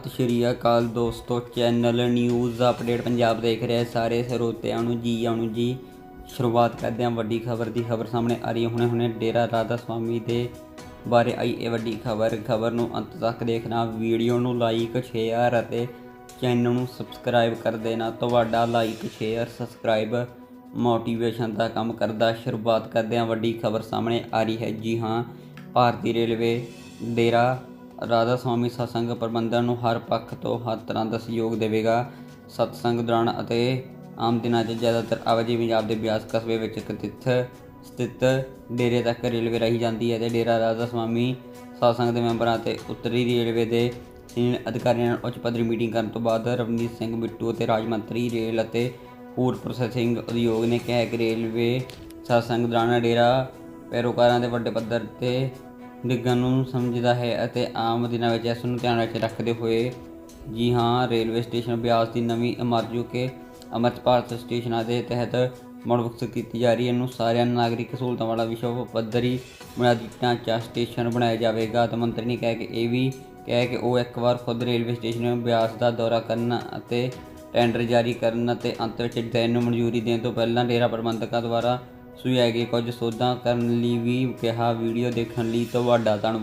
ਸਤਿ ਸ਼੍ਰੀ ਅਕਾਲ ਦੋਸਤੋ channel news update Punjab ਦੇਖ ਰਹੇ ਸਾਰੇ ਸਰੋਤਿਆਂ ਨੂੰ ਜੀ, ਆਉਣ ਜੀ। ਸ਼ੁਰੂਆਤ ਕਰਦੇ ਹਾਂ ਵੱਡੀ ਖਬਰ ਦੀ। ਖਬਰ ਸਾਹਮਣੇ ਆ ਰਹੀ ਹੈ। ਹੁਣੇ ਹੁਣੇ ਡੇਰਾ ਰਾਧਾ ਸਵਾਮੀ ਦੇ ਬਾਰੇ ਆਈ ਇਹ ਵੱਡੀ ਖਬਰ। ਖਬਰ ਨੂੰ ਅੰਤ ਤੱਕ ਦੇਖਣਾ, ਵੀਡੀਓ ਨੂੰ ਲਾਈਕ ਸ਼ੇਅਰ ਅਤੇ ਚੈਨਲ ਨੂੰ ਸਬਸਕ੍ਰਾਈਬ ਕਰ ਦੇਣਾ। ਤੁਹਾਡਾ ਲਾਈਕ ਸ਼ੇਅਰ ਸਬਸਕ੍ਰਾਈਬ ਮੋਟੀਵੇਸ਼ਨ ਦਾ ਕੰਮ ਕਰਦਾ। ਸ਼ੁਰੂਆਤ ਕਰਦੇ ਹਾਂ। ਵੱਡੀ ਖਬਰ ਸਾਹਮਣੇ ਆ ਰਹੀ ਹੈ। ਜੀ ਹਾਂ, ਭਾਰਤੀ ਰੇਲਵੇ ਡੇਰਾ ਰਾਧਾ ਸਵਾਮੀ ਸਤਸੰਗ ਪ੍ਰਬੰਧਨ ਨੂੰ ਹਰ ਪੱਖ ਤੋਂ ਹਰ ਤਰ੍ਹਾਂ ਦਾ ਸਹਿਯੋਗ ਦੇਵੇਗਾ। ਸਤਸੰਗ ਦੌਰਾਨ ਅਤੇ ਆਮ ਦਿਨਾਂ 'ਚ ਜ਼ਿਆਦਾਤਰ ਆਵਾਜਾਈ ਪੰਜਾਬ ਦੇ ਬਿਆਸ ਕਸਬੇ ਵਿੱਚ ਸਥਿਤ ਸਥਿਤ ਡੇਰੇ ਤੱਕ ਰੇਲਵੇ ਰਹੀ ਜਾਂਦੀ ਹੈ ਤੇ ਡੇਰਾ ਰਾਧਾ ਸਵਾਮੀ ਸਤਸੰਗ ਦੇ ਮੈਂਬਰਾਂ ਅਤੇ ਉੱਤਰੀ ਰੇਲਵੇ ਦੇ ਸੀਨੀਅਰ ਅਧਿਕਾਰੀਆਂ ਨਾਲ ਉੱਚ ਪੱਧਰੀ ਮੀਟਿੰਗ ਕਰਨ ਤੋਂ ਬਾਅਦ ਰਵਨੀਤ ਸਿੰਘ ਬਿੱਟੂ ਅਤੇ ਰਾਜ ਮੰਤਰੀ ਰੇਲ ਅਤੇ ਫੂਡ ਪ੍ਰੋਸੈਸਿੰਗ ਉਦਯੋਗ ਨੇ ਕਿਹਾ ਕਿ ਰੇਲਵੇ ਸਤਸੰਗ ਦੌਰਾਨ ਡੇਰਾ ਪੈਰੋਕਾਰਾਂ ਦੇ ਵੱਡੇ ਪੱਧਰ ਤੇ ਡਿੱਗਣ ਨੂੰ ਸਮਝਦਾ ਹੈ ਅਤੇ ਆਮ ਦਿਨਾਂ ਵਿੱਚ ਇਸ ਨੂੰ ਧਿਆਨ ਵਿੱਚ ਰੱਖਦੇ ਹੋਏ ਜੀ ਹਾਂ, ਰੇਲਵੇ ਸਟੇਸ਼ਨ ਬਿਆਸ ਦੀ ਨਵੀਂ ਇਮਾਰਤ ਜੋ ਕਿ ਅਮਰਤ ਭਾਰਤ ਸਟੇਸ਼ਨਾਂ ਦੇ ਤਹਿਤ ਮੁੜ ਵਿਕਸਿਤ ਕੀਤੀ ਜਾ ਰਹੀ ਹੈ ਨੂੰ ਸਾਰਿਆਂ ਨਾਗਰਿਕ ਸਹੂਲਤਾਂ ਵਾਲਾ ਵਿਸ਼ਵ ਪੱਧਰੀ ਬੁਨਿਆਦੀ ਢਾਂਚਾ ਸਟੇਸ਼ਨ ਬਣਾਇਆ ਜਾਵੇਗਾ। ਤੇ ਮੰਤਰੀ ਨੇ ਕਿਹਾ ਕਿ ਇਹ ਵੀ ਕਿਹਾ ਕਿ ਉਹ ਇੱਕ ਵਾਰ ਖੁਦ ਰੇਲਵੇ ਸਟੇਸ਼ਨ ਬਿਆਸ ਦਾ ਦੌਰਾ ਕਰਨ ਅਤੇ ਟੈਂਡਰ ਜਾਰੀ ਕਰਨ ਅਤੇ ਅੰਤ ਵਿੱਚ ਡਿਜ਼ਾਈਨ ਨੂੰ ਮਨਜ਼ੂਰੀ ਦੇਣ ਤੋਂ ਪਹਿਲਾਂ ਡੇਰਾ ਪ੍ਰਬੰਧਕਾਂ ਦੁਆਰਾ ਸੁਝਾਏ ਗਏ ਕੁਝ ਸੋਧਾਂ ਕਰਨ ਲਈ ਵੀ ਕਿਹਾ ਵੀਡੀਓ ਦੇਖਣ ਲਈ ਤੁਹਾਡਾ ਧੰਨਵਾਦ।